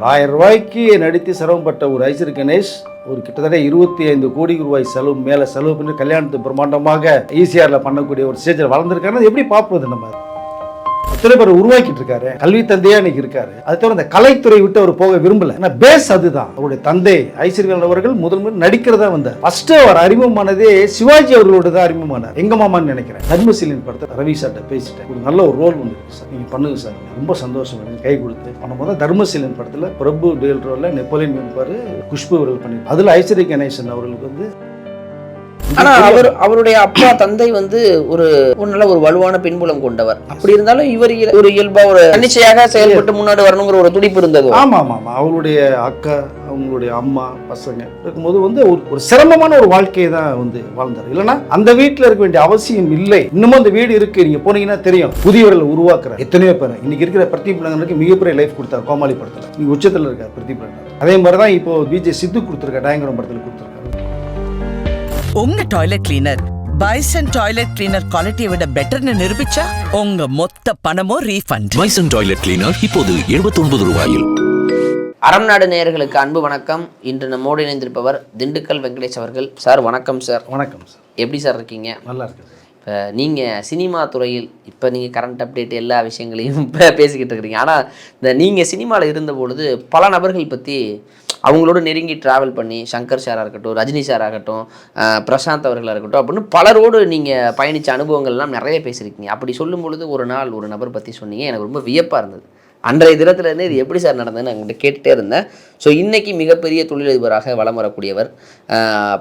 ஆயிரம் ரூபாய்க்கு நடித்து சிரமப்பட்ட ஒரு ஐஸ்வர் கணேஷ் ஒரு கிட்டத்தட்ட இருபத்தி ஐந்து கோடி ரூபாய் செலவு மேலே செலவு பண்ணி கல்யாணத்து பிரம்மாண்டமாக ஈசிஆரில் பண்ணக்கூடிய ஒரு ஸ்டேஜில் வளர்ந்துருக்காருன்னா எப்படி பார்ப்பது நம்ம? எத்தனை பேர் உருவாக்கிட்டு இருக்காரு. கல்வி தந்தையா இன்னைக்கு இருக்காரு. அது தவிர இந்த கலைத்துறை விட்டு அவர் போக விரும்பல. ஏன்னா பேஸ் அதுதான். அவருடைய தந்தை ஐஸ்வர்யன் அவர்கள் முதல் முதல் நடிக்கிறதா வந்தார். ஃபர்ஸ்ட் அவர் அறிமுகமானதே சிவாஜி அவர்களோட தான் அறிமுகமானார். எங்க மாமான்னு நினைக்கிறேன். தர்மசீலின் படத்தை ரவி சார்ட்ட பேசிட்டேன். ஒரு நல்ல ஒரு ரோல் ஒன்று இருக்கு சார் நீங்க பண்ணுங்க சார் ரொம்ப சந்தோஷம் எனக்கு. கை கொடுத்து. பண்ணும்போது தர்மசீலன் படத்துல பிரபு டேல் ரோல்ல நெப்போலியன் இருப்பாரு குஷ்பு அவர்கள் பண்ணி அதுல ஐஸ்வர்ய கணேசன் அவர்களுக்கு வந்து ஆனா அவர் அவருடைய அப்பா தந்தை வந்து ஒரு நல்ல ஒரு வலுவான பின்புலம் கொண்டவர். அப்படி இருந்தாலும் இவர் ஒரு இயல்பா ஒரு தன்னிச்சையாக செயல்பட்டு முன்னாடி வரணுங்கிற ஒரு துடிப்பு இருந்தது. ஆமா ஆமா ஆமா அவங்களுடைய அக்கா அவங்களுடைய அம்மா பசங்க இருக்கும்போது வந்து ஒரு ஒரு சிரமமான ஒரு வாழ்க்கையை தான் வந்து வாழ்ந்தார். இல்லைன்னா அந்த வீட்டில் இருக்க வேண்டிய அவசியம் இல்லை. இன்னமும் அந்த வீடு இருக்கு. நீங்க போனீங்கன்னா தெரியும். புதியவர்களை உருவாக்குற எத்தனையோ பேர். இன்னைக்கு இருக்கிற பிரதீப் மிகப்பெரிய லைஃப் கொடுத்தார் கோமாளி படத்துல. நீங்க உச்சத்தில் இருக்கார் பிரதீப் அதே மாதிரி தான் இப்போ விஜய் சித்து கொடுத்துருக்காரு. டயங்கரம் படத்தில் கொடுத்துருக்காரு. உங்க toilet cleaner Bison toilet cleaner குவாலிட்டியை விட பெட்டர்னு நிரூபிச்சா உங்க மொத்த பணமும் ரீஃபண்ட் பைசன் டாய்லெட் கிளீனர் இப்போது 79 ரூபாயில். அறம் நாடு நேயர்களுக்கு அன்பு வணக்கம். இன்று நம்மோடு இணைந்திருப்பவர் திண்டுக்கல் வெங்கடேஷ் அவர்கள். சார் வணக்கம் சார். வணக்கம் சார். எப்படி சார் இருக்கீங்க? நல்லா இருக்கு சார். இப்போ நீங்கள் சினிமா துறையில் இப்போ நீங்கள் கரண்ட் அப்டேட் எல்லா விஷயங்களையும் இப்போ பேசிக்கிட்டு இருக்கிறீங்க. ஆனால் இந்த நீங்கள் சினிமாவில் இருந்த பொழுது பல நபர்கள் பற்றி அவங்களோட நெருங்கி ட்ராவல் பண்ணி சங்கர் சாராக இருக்கட்டும் ரஜினி சாராக இருக்கட்டும் பிரசாந்த் அவர்களாக இருக்கட்டும் அப்படின்னு பலரோடு நீங்கள் பயணித்த அனுபவங்கள்லாம் நிறைய பேசியிருக்கீங்க. அப்படி சொல்லும் பொழுது ஒரு நாள் ஒரு நபர் பற்றி சொன்னீங்க. எனக்கு ரொம்ப வியப்பாக இருந்தது. அன்றைய தினத்துலேருந்து இது எப்படி சார் நடந்ததுன்னு நான் உங்கள்கிட்ட கேட்டுட்டே இருந்தேன். ஸோ இன்றைக்கி மிகப்பெரிய தொழிலதிபராக வலம் வரக்கூடியவர்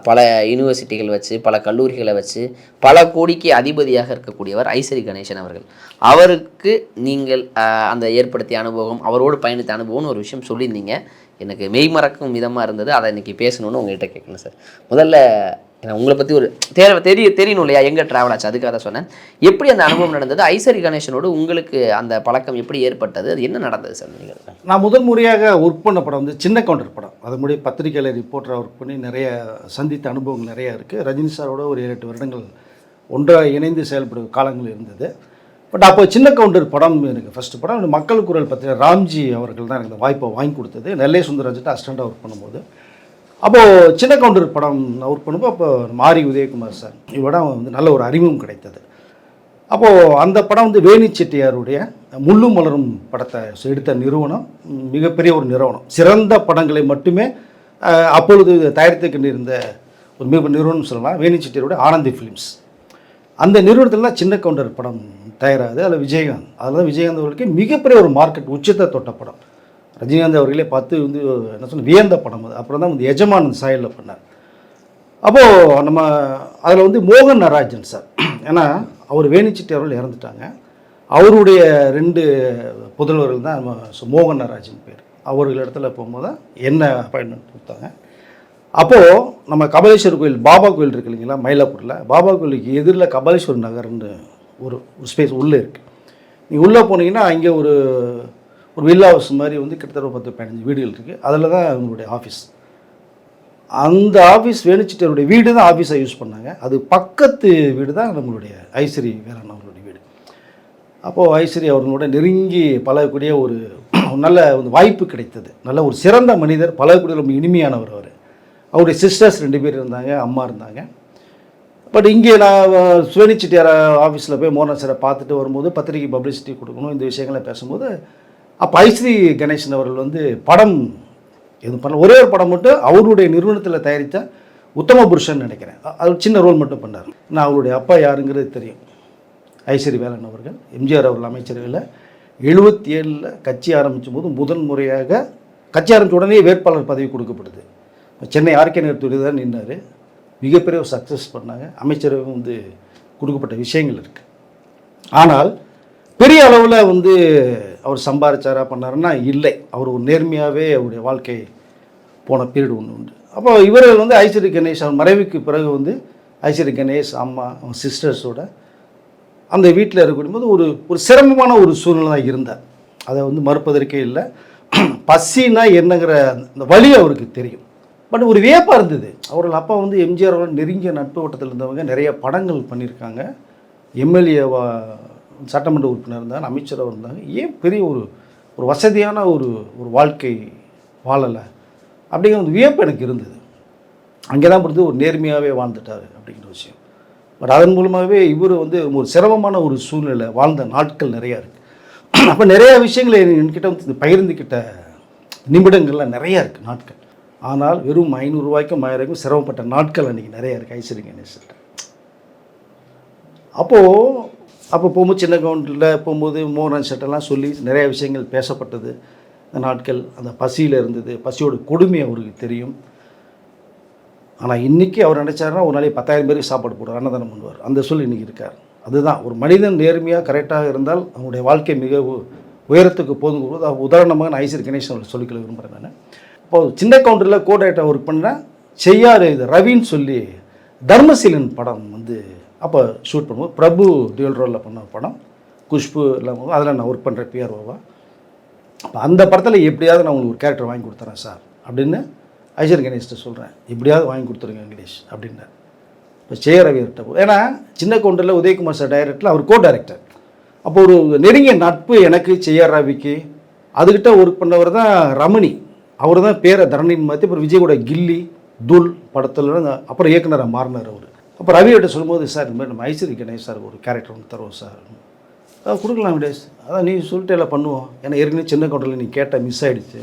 பல யூனிவர்சிட்டிகள் வச்சு பல கல்லூரிகளை வச்சு பல கோடிக்கு அதிபதியாக இருக்கக்கூடியவர் ஐசரி கணேசன் அவர்கள். அவருக்கு நீங்கள் அந்த ஏற்படுத்திய அனுபவம் அவரோடு பயணித்த அனுபவம்னு ஒரு விஷயம் சொல்லியிருந்தீங்க. எனக்கு மெய்மறக்கும் விதமாக இருந்தது. அதை இன்றைக்கி பேசணும்னு உங்கள்கிட்ட கேட்கணும் சார். முதல்ல உங்களை பற்றி ஒரு தேவை தெரிய தெரியணும் இல்லையா? எங்கே ட்ராவல் ஆச்சு? அதுக்காக தான் சொன்னேன். எப்படி அந்த அனுபவம் நடந்தது? ஐசரி கணேசனோடு உங்களுக்கு அந்த பழக்கம் எப்படி ஏற்பட்டது? அது என்ன நடந்தது சார் நீங்கள் நான் முதல் முறையாக ஒர்க் பண்ண படம் வந்து சின்ன கவுண்டர் படம். அது முன்னாடி பத்திரிக்கையில் ரிப்போர்ட்டராக ஒர்க் பண்ணி நிறைய சந்தித்த அனுபவங்கள் நிறையா இருக்குது ரஜினி சாரோட ஒரு ஏழு எட்டு வருடங்கள் ஒன்றாக இணைந்து செயல்படும் காலங்கள் இருந்தது. பட் அப்போ சின்ன கவுண்டர் படம் எனக்கு ஃபஸ்ட்டு படம் மக்கள் குரல் பற்றி ராம்ஜி அவர்கள் தான் எனக்கு வாய்ப்பை வாங்கி கொடுத்தது. நெல்லை சுந்தரராஜிட்ட அசிஸ்டண்ட்டாக ஒர்க் பண்ணும்போது. அப்போது சின்ன கவுண்டர் படம் ஒர்க் பண்ணும்போது அப்போ மாரி உதயகுமார் சார் இவடம் வந்து நல்ல ஒரு அறிமுகம் கிடைத்தது. அப்போது அந்த படம் வந்து வேணி செட்டியாருடைய முள்ளு மலரும் படத்தை எடுத்த நிறுவனம் மிகப்பெரிய ஒரு நிறுவனம். சிறந்த படங்களை மட்டுமே அப்பொழுது தயாரித்து கொண்டிருந்த ஒரு மிக நிறுவனம் சொல்லலாம் வேணி செட்டியாருடைய ஆனந்தி ஃபிலிம்ஸ் அந்த நிறுவனத்தில் தான் சின்ன கவுண்டர் படம் தயாராகுது. அதில் விஜயகாந்த். அதில் விஜயகாந்த் அவர்களுக்கு மிகப்பெரிய ஒரு மார்க்கெட் உச்சத்தை தொட்ட படம். ரஜினிகாந்த் அவர்களே பார்த்து வந்து என்ன சொன்ன வியந்த படம் அது. அப்புறம் தான் வந்து எஜமானன் சாயலில் பண்ணார். அப்போது நம்ம அதில் வந்து மோகன் நடராஜன் சார். ஏன்னா அவர் வேணிச்சிட்டு அவர்கள் இறந்துட்டாங்க. அவருடைய ரெண்டு புதல்வர்கள் தான் நம்ம மோகன் நடராஜன் பேர். அவர்கள் இடத்துல போகும்போது தான் என்ன அப்பாயின்மெண்ட் கொடுத்தாங்க. அப்போது நம்ம கபாலீஸ்வரர் கோயில் பாபா கோயில் இருக்கு இல்லைங்களா மயிலாப்பூரில். பாபா கோயிலுக்கு எதிரில் கபாலீஸ்வரர் நகர்னு ஒரு ஒரு ஸ்பேஸ் உள்ளே இருக்குது நீங்கள் உள்ளே போனீங்கன்னா அங்கே ஒரு ஒரு வில்லா ஹவுஸ் மாதிரி வந்து கிட்டத்தட்ட பத்து பதினஞ்சு வீடுகள் இருக்குது அதில் தான் அவங்களுடைய ஆஃபீஸ் அந்த ஆஃபீஸ் வேணுச்சிட்டருடைய வீடு தான் ஆஃபீஸாக யூஸ் பண்ணாங்க. அது பக்கத்து வீடு தான் நம்மளுடைய ஐஸ்வரி வேளாண் அவர்களுடைய வீடு. அப்போது ஐஸ்வரி அவர்களோட நெருங்கி பழகக்கூடிய ஒரு நல்ல ஒரு வாய்ப்பு கிடைத்தது. நல்ல ஒரு சிறந்த மனிதர் பழகக்கூடிய ரொம்ப இனிமையானவர் அவர். அவருடைய சிஸ்டர்ஸ் ரெண்டு பேர் இருந்தாங்க அம்மா இருந்தாங்க. பட் இங்கே நான் சுவேனிச்சிட்டியார் ஆஃபீஸில் போய் மோகன் சாரை பார்த்துட்டு வரும்போது பத்திரிகை பப்ளிசிட்டி கொடுக்கணும் இந்த விஷயங்களை பேசும்போது அப்போ ஐஸ்ரீ கணேசன் அவர்கள் வந்து படம் எது பண்ண ஒரே ஒரு படம் மட்டும் அவருடைய நிறுவனத்தில் தயாரித்த உத்தம புருஷன் நினைக்கிறேன். அது சின்ன ரோல் மட்டும் பண்ணார். நான் அவருடைய அப்பா யாருங்கிறது தெரியும். ஐஸ்வரி வேலன் அவர்கள் எம்ஜிஆர் அவர்கள் அமைச்சரவையில் எழுபத்தி ஏழில் கட்சி ஆரம்பித்த போது முதன் முறையாக கட்சி ஆரம்பித்த உடனே வேட்பாளர் பதவி கொடுக்கப்படுது. சென்னை ஆர்கே நகர் தொழில் தான் நின்னார். மிகப்பெரிய ஒரு சக்ஸஸ் பண்ணாங்க. அமைச்சரவை வந்து கொடுக்கப்பட்ட விஷயங்கள் இருக்குது ஆனால் பெரிய அளவில் வந்து அவர் சம்பாரிச்சாரா பண்ணாருன்னா இல்லை. அவர் ஒரு நேர்மையாகவே அவருடைய வாழ்க்கை போன பீரியட் ஒன்று உண்டு. அப்போ இவர்கள் வந்து ஐஸ்வரி கணேஷ் அவர் மறைவுக்கு பிறகு வந்து ஐஸ்வரி கணேஷ் அம்மா அவங்க சிஸ்டர்ஸோட அந்த வீட்டில் இருக்கக்கூடிய போது ஒரு ஒரு சிரமமான ஒரு சூழ்நிலை தான் இருந்தார். அதை வந்து மறுப்பதற்கே இல்லை. பசினா என்னங்கிற அந்த வழி அவருக்கு தெரியும். பட் ஒரு வியப்பாக இருந்தது. அவர்கள் அப்பா வந்து எம்ஜிஆர் நெருங்கிய நட்பு வட்டத்தில் இருந்தவங்க நிறைய படங்கள் பண்ணியிருக்காங்க. எம்எல்ஏவா சட்டமன்ற உறுப்பினர் இருந்தாங்க அமைச்சராக இருந்தாங்க. ஏன் பெரிய ஒரு ஒரு வசதியான ஒரு ஒரு வாழ்க்கை வாழலை? அப்படிங்கிற ஒரு வியப்பு எனக்கு இருந்தது. அங்கே தான் பிடித்து ஒரு நேர்மையாகவே வாழ்ந்துட்டார் அப்படிங்கிற விஷயம். பட் அதன் மூலமாகவே இவர் வந்து ஒரு சிரமமான ஒரு சூழ்நிலை வாழ்ந்த நாட்கள் நிறையா இருக்குது அப்போ நிறையா விஷயங்களை என்கிட்ட வந்து பகிர்ந்துக்கிட்ட நிமிடங்கள்லாம் நிறையா இருக்குது நாட்கள். ஆனால் வெறும் ஐநூறுரூவாய்க்கும் ஆயிரம் சிரமப்பட்ட நாட்கள் அன்றைக்கி நிறையா இருக்குது ஐஸ்வரி கணேசன் அப்போது அப்போ போகும்போது சின்ன கவுண்டில் போகும்போது மோகன் சட்டெல்லாம் சொல்லி நிறைய விஷயங்கள் பேசப்பட்டது. அந்த நாட்கள் அந்த பசியில் இருந்தது. பசியோட கொடுமை அவருக்கு தெரியும். ஆனால் இன்றைக்கி அவர் நினச்சாருன்னா ஒரு நாளைக்கு பத்தாயிரம் பேருக்கு சாப்பாடு போடுவார். அன்னதானம் பண்ணுவார். அந்த சொல் இன்றைக்கி இருக்கார். அதுதான். ஒரு மனிதன் நேர்மையாக கரெக்டாக இருந்தால் அவனுடைய வாழ்க்கை மிக உ- உயரத்துக்கு போதுங்கிறது உதாரணமாக நான் ஐஸ்வரி கணேசன் அவர்கள் சொல்லிக்கொள்ள விரும்புகிறேன் நான். இப்போது சின்ன கவுண்டரில் கோ டைரக்டர் ஒர்க் பண்ணேன் செய்யார் இது ரவின்னு சொல்லி தர்மசீலன் படம் வந்து அப்போ ஷூட் பண்ணுவோம் பிரபு டியூல் ரோலில் பண்ண படம் குஷ்பு எல்லாம் அதில் நான் ஒர்க் பண்ணுறேன் பிஆர்ஓவா அப்போ அந்த படத்தில் எப்படியாவது நான் உங்களுக்கு ஒரு கேரக்டர் வாங்கி கொடுத்துறேன் சார் அப்படின்னு ஐஸ்வர் கணேஷ்கிட்ட சொல்கிறேன் எப்படியாவது வாங்கி கொடுத்துருங்க கணேஷ் அப்படின்னார் இப்போ ஜெய ரவிகிட்ட போ ஏன்னா சின்ன கவுண்டரில் உதயகுமார் சார் டைரக்டரில் அவர் கோ டைரக்டர் அப்போ ஒரு நெருங்கிய நட்பு எனக்கு ஜெய ரவிக்கு அதுக்கிட்ட ஒர்க் பண்ணவர் தான் ரமணி. அவர் தான் பேரை தரணின்னு மாற்றி அப்புறம் விஜயோட கில்லி துல் படத்தில் அப்புறம் இயக்குனராக மாறினார் அவர். அப்போ ரவிகிட்ட சொல்லும்போது சார் இந்த மாதிரி நம்ம ஐஸ்வரி கணேஷ் சார் ஒரு கேரக்டர் ஒன்று தருவோம் சார். அதான் கொடுக்கலாம் விடேஷ். அதான் நீ சொல்லிட்டு எல்லாம் பண்ணுவோம். ஏன்னா ஏற்கனவே சின்ன கவுண்டரில் நீ கேட்டால் மிஸ் ஆகிடுச்சு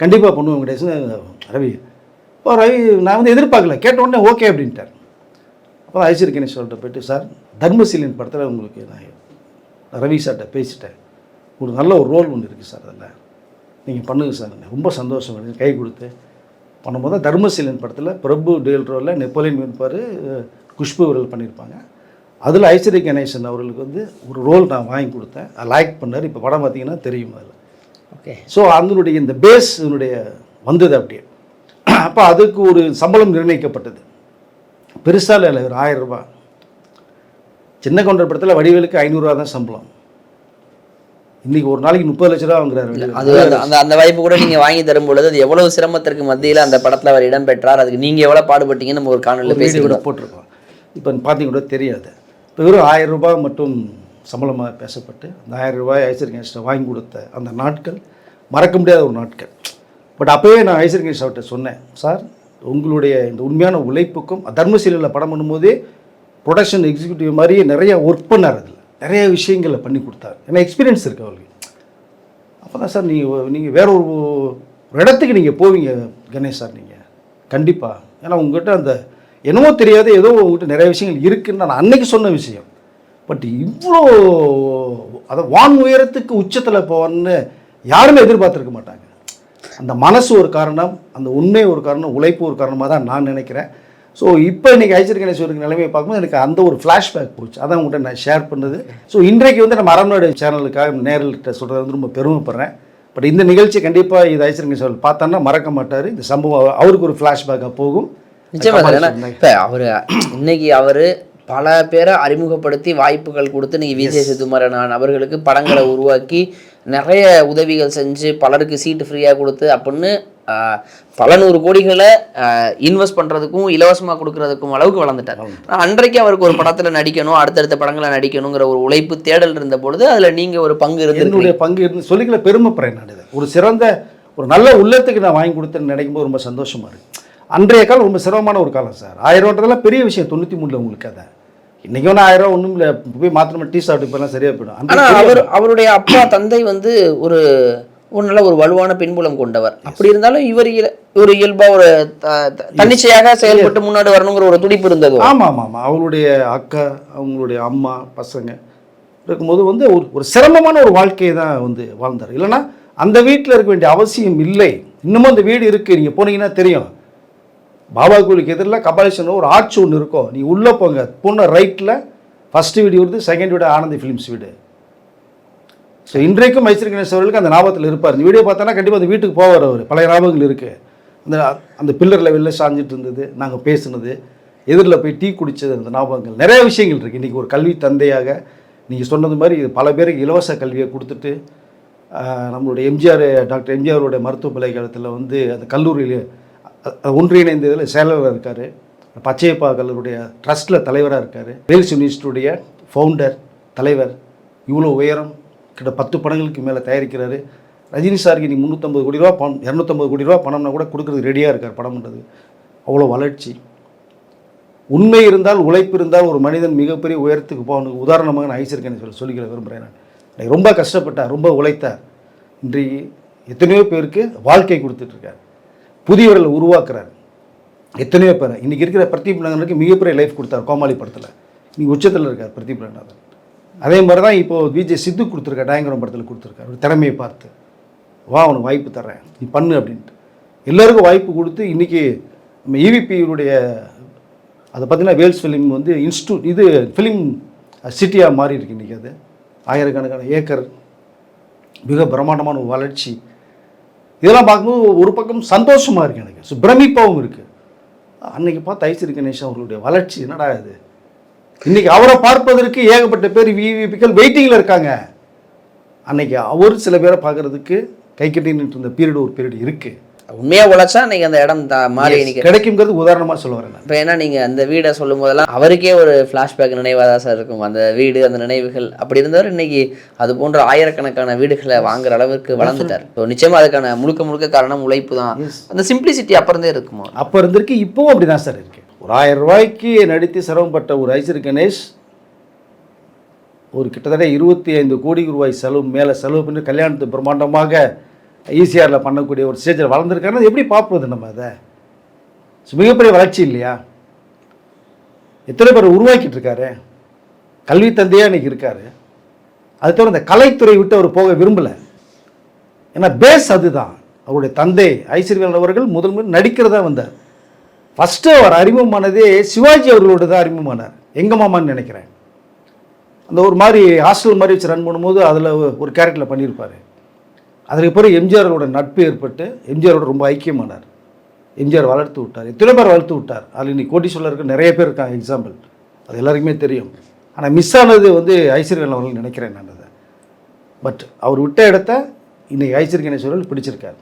கண்டிப்பாக பண்ணுவோம் விடேஷ்னு ரவி இப்போ ரவி நான் வந்து எதிர்பார்க்கல. கேட்ட உடனே ஓகே அப்படின்ட்டார். அப்போ ஐஸ்வரி கணேஷ் சொல்லிட்டு போயிட்டு சார் தர்மசீலின் படத்தில் உங்களுக்கு நான் ரவி சார்கிட்ட பேசிட்டேன். உங்களுக்கு நல்ல ஒரு ரோல் ஒன்று இருக்குது சார் அதில். நீங்கள் பண்ணுங்க சார். ரொம்ப சந்தோஷம். கை கொடுத்து. பண்ணும்போது தான் தர்மசீலன் படத்தில் பிரபு டேல் ரோலில் நெப்போலியன் இருப்பார் குஷ்பு அவர்கள் பண்ணியிருப்பாங்க. அதில் ஐஸ்வரி கணேசன் அவர்களுக்கு வந்து ஒரு ரோல் நான் வாங்கி கொடுத்தேன். லைக் பண்ணார். இப்போ படம் பார்த்தீங்கன்னா தெரியும் அதில். ஓகே. ஸோ அதனுடைய இந்த பேஸ் இதனுடைய வந்தது அப்படியே. அப்போ அதுக்கு ஒரு சம்பளம் நிர்ணயிக்கப்பட்டது. பெருசாக இல்லை ஒரு ஆயிரம் ரூபாய். சின்ன கவுண்டர் படத்தில் வடிவேலுக்கு ஐநூறுரூவா தான் சம்பளம். இன்னைக்கு ஒரு நாளைக்கு முப்பது லட்ச ரூபா வாங்குறாரு. அது அந்த- அந்த வாய்ப்பு கூட நீங்க வாங்கி தரும் பொழுது அது எவ்வளவு சிரமத்திற்கு மத்தியில அந்த படத்துல அவர் இடம் பெற்றார் அதுக்கு நீங்க எவ்வளவு பாடுபட்டீங்கன்னு நம்ம ஒரு காணொலியில் வீடியோ கூட போட்டிருக்கோம். இப்போ பார்த்தீங்க கூட தெரியாது. இப்போ வெறும் ஆயிரம் ரூபாய் மட்டும் சம்பளமாக பேசப்பட்டு அந்த ஆயிரம் ரூபாய் ஐஸ்வர் கேஸ்ட்டை வாங்கி கொடுத்த அந்த நாட்கள் மறக்க முடியாத ஒரு நாட்கள். பட் அப்போவே நான் ஐஸ்வர் கேஷ் அவர்கிட்ட சொன்னேன் சார் உங்களுடைய இந்த உண்மையான உழைப்புக்கும் தர்மசீலில் படம் பண்ணும்போதே ப்ரொடக்ஷன் எக்ஸிக்யூட்டிவ் மாதிரியே நிறைய ஒர்க் பண்ணார் அதில். நிறைய விஷயங்களை பண்ணி கொடுத்தார். ஏன்னா எக்ஸ்பீரியன்ஸ் இருக்கு அவருக்கு. அப்போ தான் சார் நீங்கள் நீங்கள் வேற ஒரு ஒரு இடத்துக்கு நீங்கள் போவீங்க கணேஷ் சார் நீங்கள் கண்டிப்பாக ஏன்னா உங்கள்கிட்ட அந்த என்னமோ தெரியாது ஏதோ உங்ககிட்ட நிறைய விஷயங்கள் இருக்குன்னு நான் அன்னைக்கு சொன்ன விஷயம். பட் இவ்வளோ அதை வான் உயரத்துக்கு உச்சத்தில் போவான்னு யாருமே எதிர்பார்த்துருக்க மாட்டாங்க. அந்த மனசு ஒரு காரணம் அந்த உண்மை ஒரு காரணம் உழைப்பு ஒரு காரணமாக தான் நான் நினைக்கிறேன். ஸோ இப்போ இன்றைக்கி ஐஸ்வர் கணேஸ்வருக்கு நிலைமையை பார்க்கும்போது எனக்கு அந்த ஒரு ஃப்ளாஷ்பேக் போச்சு. அதான் உங்கள்கிட்ட நான் ஷேர் பண்ணது. ஸோ இன்றைக்கு வந்து நம்ம அரண்மனை சேனலுக்காக நேரில்கிட்ட சொல்கிறது வந்து ரொம்ப பெருமைப்படுறேன். பட் இந்த நிகழ்ச்சி கண்டிப்பாக இது ஐஸ்வர் கணேஸ்வர் பார்த்தான்னா மறக்க மாட்டார். இந்த சம்பவம் அவருக்கு ஒரு ஃப்ளாஷ்பேக்காக போகும். நிச்சயமா சார். ஏன்னா இப்ப அவரு இன்னைக்கு அவரு பல பேரை அறிமுகப்படுத்தி வாய்ப்புகள் கொடுத்து இன்னைக்கு விஜய் சேதுமாறன் அவர்களுக்கு படங்களை உருவாக்கி நிறைய உதவிகள் செஞ்சு பலருக்கு சீட்டு ஃப்ரீயாக கொடுத்து அப்படின்னு பல நூறு கோடிகளை இன்வெஸ்ட் பண்றதுக்கும் இலவசமா கொடுக்கறதுக்கும் அளவுக்கு வளர்ந்துட்டார். அன்றைக்கு அவருக்கு ஒரு படத்துல நடிக்கணும் அடுத்தடுத்த படங்களை நடிக்கணுங்கிற ஒரு உழைப்பு தேடல் இருந்த பொழுது அதுல நீங்க ஒரு பங்கு இருந்து என்னுடைய பங்கு இருந்து சொல்லிக்கல பெருமைப்படுறேன் நான் ஒரு சிறந்த ஒரு நல்ல உள்ளத்துக்கு நான் வாங்கி கொடுத்தேன்னு நினைக்கும் போது ரொம்ப சந்தோஷமா இருக்கு. அன்றைய காலம் ரொம்ப சிரமமான ஒரு காலம் சார். ஆயிரம் ரூபான்றதெல்லாம் பெரிய விஷயம். தொண்ணூற்றி மூணில் உங்களுக்கு அதை. இன்றைக்கி ஒன்று ஆயிரம் ரூபா ஒன்றும் இல்லை. போய் மாத்திரமா டீ சாப்பிட்டு இப்போலாம் சரியாக போயிடும். ஆனா அன்றைக்கு பெரிய அவர் அவருடைய அப்பா தந்தை வந்து ஒரு ஒரு நல்ல ஒரு வலுவான பின்புலம் கொண்டவர். அப்படி இருந்தாலும் இவர் ஒரு இயல்பா ஒரு தன்னிச்சையாக செயல்பட்டு முன்னாடி வரணுங்கிற ஒரு துடிப்பு இருந்தது. ஆமாம் ஆமாம் ஆமாம் அவங்களுடைய அக்கா அவங்களுடைய அம்மா பசங்க இருக்கும்போது வந்து ஒரு ஒரு சிரமமான ஒரு வாழ்க்கையை தான் வந்து வாழ்ந்தார். இல்லைன்னா அந்த வீட்டில் இருக்க வேண்டிய அவசியம் இல்லை. இன்னமும் அந்த வீடு இருக்குது நீங்கள் போனீங்கன்னா தெரியும். பாபா கோயிலுக்கு எதிரில் கபாலீஸ்வரன் ஒரு ஆட்சி ஒன்று இருக்கும். நீ உள்ளே போங்க. போன ரைட்டில் ஃபஸ்ட்டு வீடு வருது செகண்ட் வீடு ஆனந்தி ஃபிலிம்ஸ் வீடு. ஸோ இன்றைக்கும் மைசூர் கணேஷ் அவர்களுக்கு அந்த ஞாபகத்தில் இருப்பார். இந்த வீடியோ பார்த்தோன்னா கண்டிப்பாக அந்த வீட்டுக்கு போவார் அவர். பழைய ஞாபகங்கள் இருக்குது அந்த அந்த பில்லரில் வெளில சாஞ்சிட்டு இருந்தது நாங்கள் பேசுனது எதிரில் போய் டீ குடித்தது அந்த ஞாபகங்கள். நிறைய விஷயங்கள் இருக்குது இன்றைக்கி ஒரு கல்வி தந்தையாக நீங்கள் சொன்னது மாதிரி இது பல பேருக்கு இலவச கல்வியை கொடுத்துட்டு நம்மளுடைய எம்ஜிஆர் டாக்டர் எம்ஜிஆருடைய மருத்துவ பல்கலைக்கழகத்தில் வந்து அந்த கல்லூரியில் ஒன்றிணைந்ததில் அ- ஒன்றிணைந்த இதில் இருக்கார். பச்சையப்பா கல்லூரிய ட்ரஸ்ட்டில் தலைவராக இருக்கார். வேல்ஸ் யூனிவர்சிட்டியுடைய ஃபவுண்டர் தலைவர். இவ்வளோ உயரம் கிட்ட பத்து படங்களுக்கு மேலே தயாரிக்கிறாரு. ரஜினி சாருக்கு நீ முந்நூற்றம்பது கோடி ரூபா பணம் இரநூத்தம்பது கோடி ரூபா பணம்னா கூட கொடுக்குறது ரெடியாக இருக்கார் படம்ன்றது. அவ்வளோ வளர்ச்சி. உண்மை இருந்தால் உழைப்பு இருந்தால் ஒரு மனிதன் மிகப்பெரிய உயரத்துக்கு போகணும் உதாரணமாக நான் ஐசிருக்கேன் சொல்லி சொல்லிக்கிற விரும்புகிறேன் நான். ரொம்ப கஷ்டப்பட்டார் ரொம்ப உழைத்தார். இன்றைக்கு எத்தனையோ பேருக்கு வாழ்க்கை கொடுத்துட்ருக்கார் புதியவர்களை உருவாக்குறார். எத்தனையோ பேர். இன்றைக்கி இருக்கிற பிரதீப் நகருக்கு மிகப்பெரிய லைஃப் கொடுத்தார் கோமாளி படத்தில். இன்றைக்கி உச்சத்தில் இருக்கார் பிரதீப் ரங்கநாதன். அதே மாதிரி தான் இப்போது விஜய் சித்து கொடுத்துருக்கார் டயங்கரம் படத்தில் கொடுத்துருக்காரு. ஒரு திறமையை பார்த்து. வா உனக்கு வாய்ப்பு தர்றேன். நீ பண்ணு அப்படின்ட்டு. எல்லாருக்கும் வாய்ப்பு கொடுத்து இன்றைக்கி நம்ம E ஈவிபியுடைய அதை பார்த்தீங்கன்னா வேல்ஸ் ஃபிலிம் வந்து இன்ஸ்டியூட் இது ஃபிலிம் சிட்டியாக மாறி இருக்கு இன்றைக்கி அது. ஆயிரக்கணக்கான ஏக்கர் மிக பிரம்மாண்டமான வளர்ச்சி. இதெல்லாம் பார்க்கும்போது ஒரு பக்கம் சந்தோஷமாக இருக்குது எனக்கு. ஸோ பிரமிப்பாகவும் இருக்குது அன்றைக்கி பார்த்து ஐஸ்வரி கணேஷ் அவர்களுடைய வளர்ச்சி என்னடா இது? இன்னைக்கு அவரை பார்ப்பதற்கு ஏகப்பட்ட பேர் விவிபிக்கள் வெயிட்டிங்கில் இருக்காங்க. அன்னைக்கு அவர் சில பேரை பார்க்கறதுக்கு கை கட்டி நின்று இருந்த பீரியட் ஒரு பீரியட் இருக்குது உண்மையா உழைச்சா இன்னைக்கு அந்த இடம் தா மாறி நிற்க கிடைக்குங்கிறது உதாரணமாக சொல்ல வரேன் இப்போ ஏன்னா நீங்கள் அந்த வீடை சொல்லும் போதெல்லாம் அவருக்கே ஒரு ஃப்ளாஷ்பேக் நினைவாக தான் சார் இருக்கும். அந்த வீடு அந்த நினைவுகள். அப்படி இருந்தவர் இன்னைக்கு அது போன்ற ஆயிரக்கணக்கான வீடுகளை வாங்குற அளவுக்கு வளர்ந்துட்டார். ஸோ நிச்சயமா அதுக்கான முழுக்க முழுக்க காரணம் உழைப்பு தான். அந்த சிம்பிளிசிட்டி அப்போ இருந்தே இருக்குமா? அப்போ இருந்திருக்கு இப்போவும் அப்படி தான் சார் இருக்கு. ஒரு ஆயிரம் ரூபாய்க்கு நடித்து சிரமப்பட்ட ஒரு ஐஸ்வர் கணேஷ் ஒரு கிட்டத்தட்ட இருபத்தி ஐந்து கோடி ரூபாய் செலவு மேலே செலவு பண்ணி கல்யாணத்தை பிரம்மாண்டமாக ஈசிஆரில் பண்ணக்கூடிய ஒரு ஸ்டேஜில் வளர்ந்துருக்காருன்னா எப்படி பார்ப்பது நம்ம அதை? மிகப்பெரிய வளர்ச்சி இல்லையா? எத்தனை பேர் உருவாக்கிட்டு இருக்காரு? கல்வி தந்தையாக இன்னைக்கு இருக்காரு. அது தவிர இந்த கலைத்துறை விட்டு அவர் போக விரும்பலை. ஏன்னா பேஸ் அதுதான். அவருடைய தந்தை ஐஸ்வர்யன் அவர்கள் முதல் முதல் நடிக்கிறதா வந்தார். ஃபஸ்ட்டு அவர் அறிமுகமானதே சிவாஜி அவர்களோட தான் அறிமுகமானார். எங்கள் மாமான்னு நினைக்கிறேன். அந்த ஒரு மாதிரி ஹாஸ்டல் மாதிரி வச்சு ரன் பண்ணும்போது அதில் ஒரு கேரக்டரில் பண்ணியிருப்பார். அதுக்கு பிறகு எம்ஜிஆரோட நட்பு ஏற்பட்டு எம்ஜிஆரோட ரொம்ப ஐக்கியமானார். எம்ஜிஆர் வளர்த்து விட்டார். எத்தனை பேர் வளர்த்து விட்டார்? அதில் இன்னைக்கு கோட்டீஸ்வரருக்கு நிறைய பேர் இருக்காங்க எக்ஸாம்பிள் அது எல்லாருக்குமே தெரியும். ஆனால் மிஸ் ஆனது வந்து ஐஸ்வர்யன் அவர்கள் நினைக்கிறேன் நான் அதை. பட் அவர் விட்ட இடத்த இன்னைக்கு ஐஸ்வர்ய கணேஸ்வரர்கள் பிடிச்சிருக்காரு.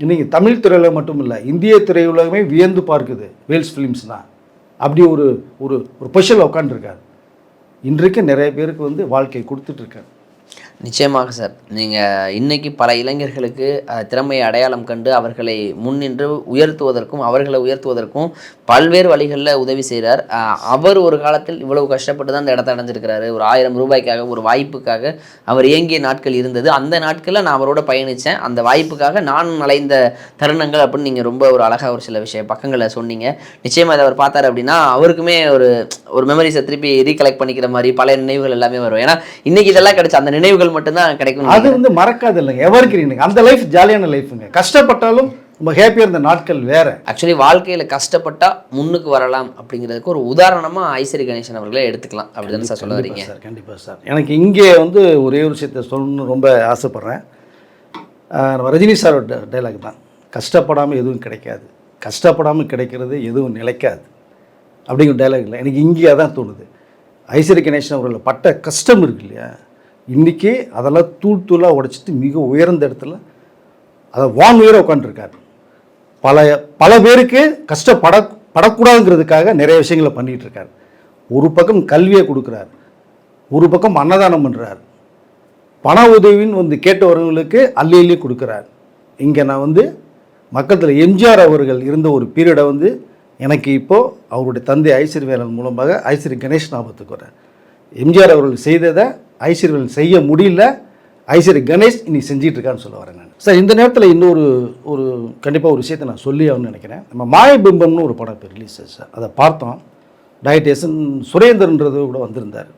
இன்றைக்கி தமிழ் துறையில் மட்டும் இல்லை இந்திய திரையுலகமே வியந்து பார்க்குது வேல்ஸ் ஃபிலிம்ஸ்னா. அப்படி ஒரு ஒரு ஒரு பொசிஷனில் உட்காந்துருக்காரு இன்றைக்கு நிறைய பேருக்கு வந்து வாழ்க்கை கொடுத்துட்ருக்காரு நிச்சயமாக சார். நீங்கள் இன்றைக்கி பல இளைஞர்களுக்கு திறமையை அடையாளம் கண்டு அவர்களை முன்னின்று உயர்த்துவதற்கும் அவர்களை உயர்த்துவதற்கும் பல்வேறு வழிகளில் உதவி செய்கிறார் அவர் ஒரு காலத்தில் இவ்வளவு கஷ்டப்பட்டு தான் அந்த இடத்த அடைஞ்சிருக்கிறாரு. ஒரு ஆயிரம் ரூபாய்க்காக ஒரு வாய்ப்புக்காக அவர் இயங்கிய நாட்கள் இருந்தது. அந்த நாட்களில் நான் அவரோட பயணித்தேன் அந்த வாய்ப்புக்காக நான் அலைந்த தருணங்கள் அப்படின்னு நீங்கள் ரொம்ப ஒரு அழகாக ஒரு சில விஷய பக்கங்களை சொன்னீங்க. நிச்சயமாக அதை அவர் பார்த்தாரு அப்படின்னா அவருக்குமே ஒரு ஒரு மெமரிஸை திருப்பி ரீகலெக்ட் பண்ணிக்கிற மாதிரி பழைய நினைவுகள் எல்லாமே வரும். ஏன்னா இன்றைக்கி இதெல்லாம் கிடச்ச அந்த நினைவுகள் மட்டும்தான் கிடைக்கும் அது வந்து மறக்காது இல்லைங்க. எவர் கிரீனுங்க அந்த லைஃப் ஜாலியான லைஃபுங்க கஷ்டப்பட்டாலும் ரொம்ப ஹாப்பியாக இருந்த நாட்கள் வேற. ஆக்சுவலி வாழ்க்கையில் கஷ்டப்பட்டா முன்னுக்கு வரலாம் அப்படிங்கிறதுக்கு ஒரு உதாரணமாக ஐஸ்வரி கணேசன் அவர்களே எடுத்துக்கலாம் அப்படின்னு சார் சொல்ல வரீங்க. சார் கண்டிப்பாக சார் எனக்கு இங்கே வந்து ஒரே ஒரு விஷயத்தை சொல்லணும்னு ரொம்ப ஆசைப்பட்றேன். நம்ம ரஜினி சாரோட டைலாக் தான். கஷ்டப்படாமல் எதுவும் கிடைக்காது. கஷ்டப்படாமல் கிடைக்கிறது எதுவும் நிலைக்காது. அப்படிங்கிற டைலாக் இல்லை. எனக்கு இங்கே அதான் தோணுது. ஐஸ்வரி கணேசன் அவர்கள் பட்ட கஷ்டம் இருக்கு இல்லையா? இன்றைக்கி அதெல்லாம் தூள் தூளாக உடைச்சிட்டு மிக உயர்ந்த இடத்துல அதை வான் உயர உட்காந்துருக்காரு பல பல பேருக்கு கஷ்டப்பட படக்கூடாதுங்கிறதுக்காக நிறைய விஷயங்களை பண்ணிகிட்ருக்கார். ஒரு பக்கம் கல்வியை கொடுக்குறாரு. ஒரு பக்கம் அன்னதானம் பண்ணுறார் பண உதவின்னு வந்து கேட்டவர்களுக்கு அள்ளி அள்ளி கொடுக்குறார். இங்கே நான் வந்து மக்கத்தில் எம்ஜிஆர் அவர்கள் இருந்த ஒரு பீரியடை வந்து எனக்கு இப்போது அவருடைய தந்தை ஐஸ்வர்யவேலன் மூலமாக ஐஸ்வர் கணேஷ் ஞாபகத்துக்கு வரேன் எம்ஜிஆர் அவர்கள் செய்ததை ஐஸ்வர்யன் செய்ய முடியல. ஐஸ்வர்ய கணேஷ் இன்னைக்கு செஞ்சிட்டு இருக்கான்னு சொல்ல வரேன் நான். சார் இந்த நேரத்தில் இன்னொரு ஒரு கண்டிப்பாக ஒரு விஷயத்தை நான் சொல்லி ஆகணும்னு நினைக்கிறேன். நம்ம மாயபிம்பம்னு ஒரு படம் இப்போ ரிலீஸ் ஆச்சு. சார் அதை பார்த்தோம். டயட்டேசன் சுரேந்தர்ன்றது கூட வந்திருந்தார்.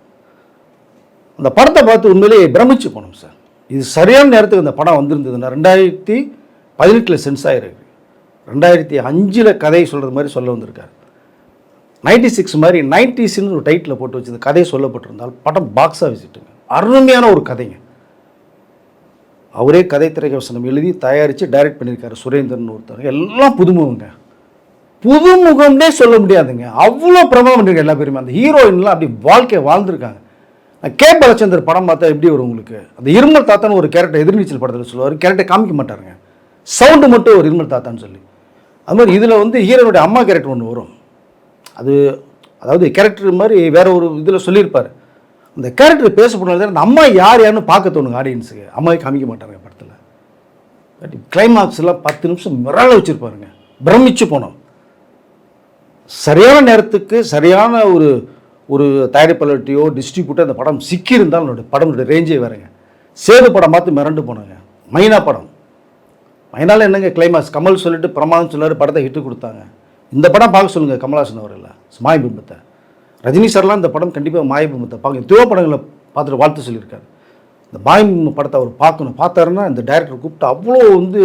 அந்த படத்தை பார்த்து உண்மையிலேயே பிரமிச்சு போனோம் சார். இது சரியான நேரத்துக்கு இந்த படம் வந்திருந்ததுன்னா ரெண்டாயிரத்தி பதினெட்டில் சென்ஸ் ஆகிருக்கு ரெண்டாயிரத்தி அஞ்சில் கதையை சொல்கிறது மாதிரி சொல்ல வந்திருக்காரு. நைன்டி சிக்ஸ் மாதிரி நைன்டிஸ்ன்னு ஒரு டைட்டில் போட்டு வச்சது கதையை சொல்லப்பட்டிருந்தால் படம் பாக்ஸ் ஆஃபீஸிட்டுங்க அருமையான ஒரு கதைங்க. அவரே கதை திரைக்கவசனம் எழுதி தயாரித்து டைரக்ட் பண்ணியிருக்காரு சுரேந்திரன் ஒருத்தர். எல்லாம் புதுமுகங்க. புதுமுகம்னே சொல்ல முடியாதுங்க. அவ்வளோ பிரபலம் பண்ணிருக்க எல்லா பேருமே. அந்த ஹீரோயின்லாம் அப்படி வாழ்க்கையை வாழ்ந்துருக்காங்க. நான் கே. பாலச்சந்தர் படம் பார்த்தா எப்படி வரும் உங்களுக்கு? அந்த இருமல் தாத்தான்னு ஒரு கேரக்டர் எதிர்நீச்சல் படத்தில் சொல்லுவார். கேரக்டர் காமிக்க மாட்டாருங்க. சவுண்டு மட்டும் ஒரு இருமல் தாத்தான்னு சொல்லி. அது மாதிரி இதில் வந்து ஹீரோனுடைய அம்மா கேரக்டர் ஒன்று வரும். அது அதாவது கேரக்டர் மாதிரி வேற ஒரு இதில் சொல்லியிருப்பார். அந்த கேரக்டர் பேச போனது அந்த அம்மா யார் யாருன்னு பார்க்க தோணுங்க ஆடியன்ஸுக்கு அம்மாவை காமிக்க மாட்டாங்க படத்தில். கிளைமாக்ஸ்லாம் பத்து நிமிஷம் மிரள வச்சுருப்பாருங்க. பிரமிச்சு போனோம். சரியான நேரத்துக்கு சரியான ஒரு ஒரு தயாரிப்பாளர்கிட்டையோ டிஸ்ட்ரிபியூட்டோ அந்த படம் சிக்கியிருந்தால் என்னுடைய படம்னுடைய ரேஞ்சே வேறுங்க. சேது படம் பார்த்து மிரண்டு போனாங்க. மைனா படம். மைனாவில் என்னங்க கிளைமாக்ஸ் கமல் சொல்லிட்டு பிரமாதம் சொல்லாரு படத்தை ஹிட்டு கொடுத்தாங்க. இந்த படம் பார்க்க சொல்லுங்கள் கமல்ஹாசன் அவர்கள். மாயபிம்பத்தை ரஜினி சார்லாம் இந்த படம் கண்டிப்பாக மாயபிம்பத்தை பார்க்க எத்தனையோ படங்களை பார்த்துட்டு வாழ்த்து சொல்லியிருக்காரு. இந்த மாயபிம்ப படத்தை அவர் பார்க்கணும். பார்த்தாருன்னா இந்த டைரக்டர் கூப்பிட்டு அவ்வளோ வந்து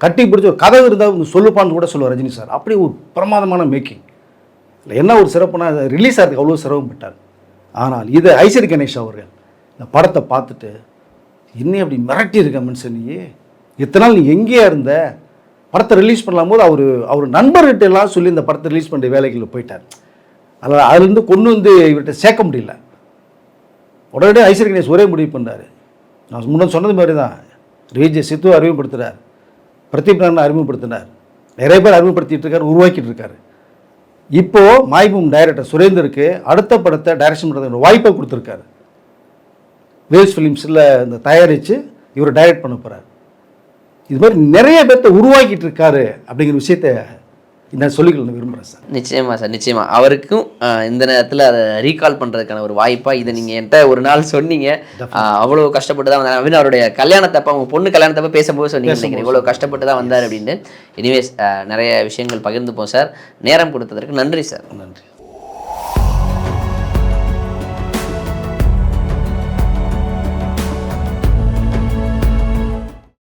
கட்டி பிடிச்ச ஒரு கதை இருந்தால் வந்து சொல்லுப்பான்னு கூட சொல்லுவார் ரஜினி சார். அப்படி ஒரு பிரமாதமான மேக்கிங் இல்லை என்ன ஒரு சிறப்புனா ரிலீஸ் ஆகிறதுக்கு அவ்வளோ சிரமப்பட்டார் ஆனால் இதை ஐஸ்வரி கணேஷ் அவர்கள் இந்த படத்தை பார்த்துட்டு இன்னும் அப்படி மிரட்டி இருக்க மனுஷன் நீ இத்தனை நாள் நீ எங்கேயா இருந்த? படத்தை ரிலீஸ் பண்ணலாம் போது அவர் அவர் நண்பர்கிட்ட எல்லாம் சொல்லி இந்த படத்தை ரிலீஸ் பண்ணுற வேலைகளில் போயிட்டார். அதனால் அதுலேருந்து கொண்டு வந்து இவர்கிட்ட சேர்க்க முடியல. உடனே ஐஸ்வரி கணேஷ் ஒரே முடிவு பண்ணார். நான் முன்னே சொன்னது மாதிரி தான் விஜய் சித்து அறிமுகப்படுத்துகிறார் பிரதீப் நாராயணன் அறிமுகப்படுத்தினார். நிறைய பேர் அறிமுகப்படுத்திட்டு இருக்காரு உருவாக்கிட்டு இருக்காரு. இப்போது மாய்பூம் டைரக்டர் சுரேந்தருக்கு அடுத்த படத்தை டைரக்ஷன் பண்ணுறதுக்கு வாய்ப்பை கொடுத்துருக்காரு. வேல்ஸ் ஃபிலிம்ஸில் இந்த தயாரித்து இவர் டைரக்ட் பண்ண போகிறார் இது மாதிரி நிறைய பேர்த்த உருவாக்கிட்டு இருக்காரு அப்படிங்கிற விஷயத்த நான் சொல்லிக்கொள்ள விரும்புகிறேன் சார். நிச்சயமா சார் நிச்சயமா. அவருக்கும் இந்த நேரத்தில் அதை ரீகால் பண்ணுறதுக்கான ஒரு வாய்ப்பா இதை நீங்கள் என்கிட்ட ஒரு நாள் சொன்னீங்க. அவ்வளோ கஷ்டப்பட்டு தான் வந்தார். அப்படின்னு அவருடைய கல்யாணத்தப்ப அவங்க பொண்ணு கல்யாணத்தப்ப பேசும்போது சொன்னீங்க. இவ்வளோ கஷ்டப்பட்டு தான் வந்தார் அப்படின்ட்டு. எனிவேஸ் நிறைய விஷயங்கள் பகிர்ந்துப்போம் சார். நேரம் கொடுத்ததற்கு நன்றி சார். நன்றி.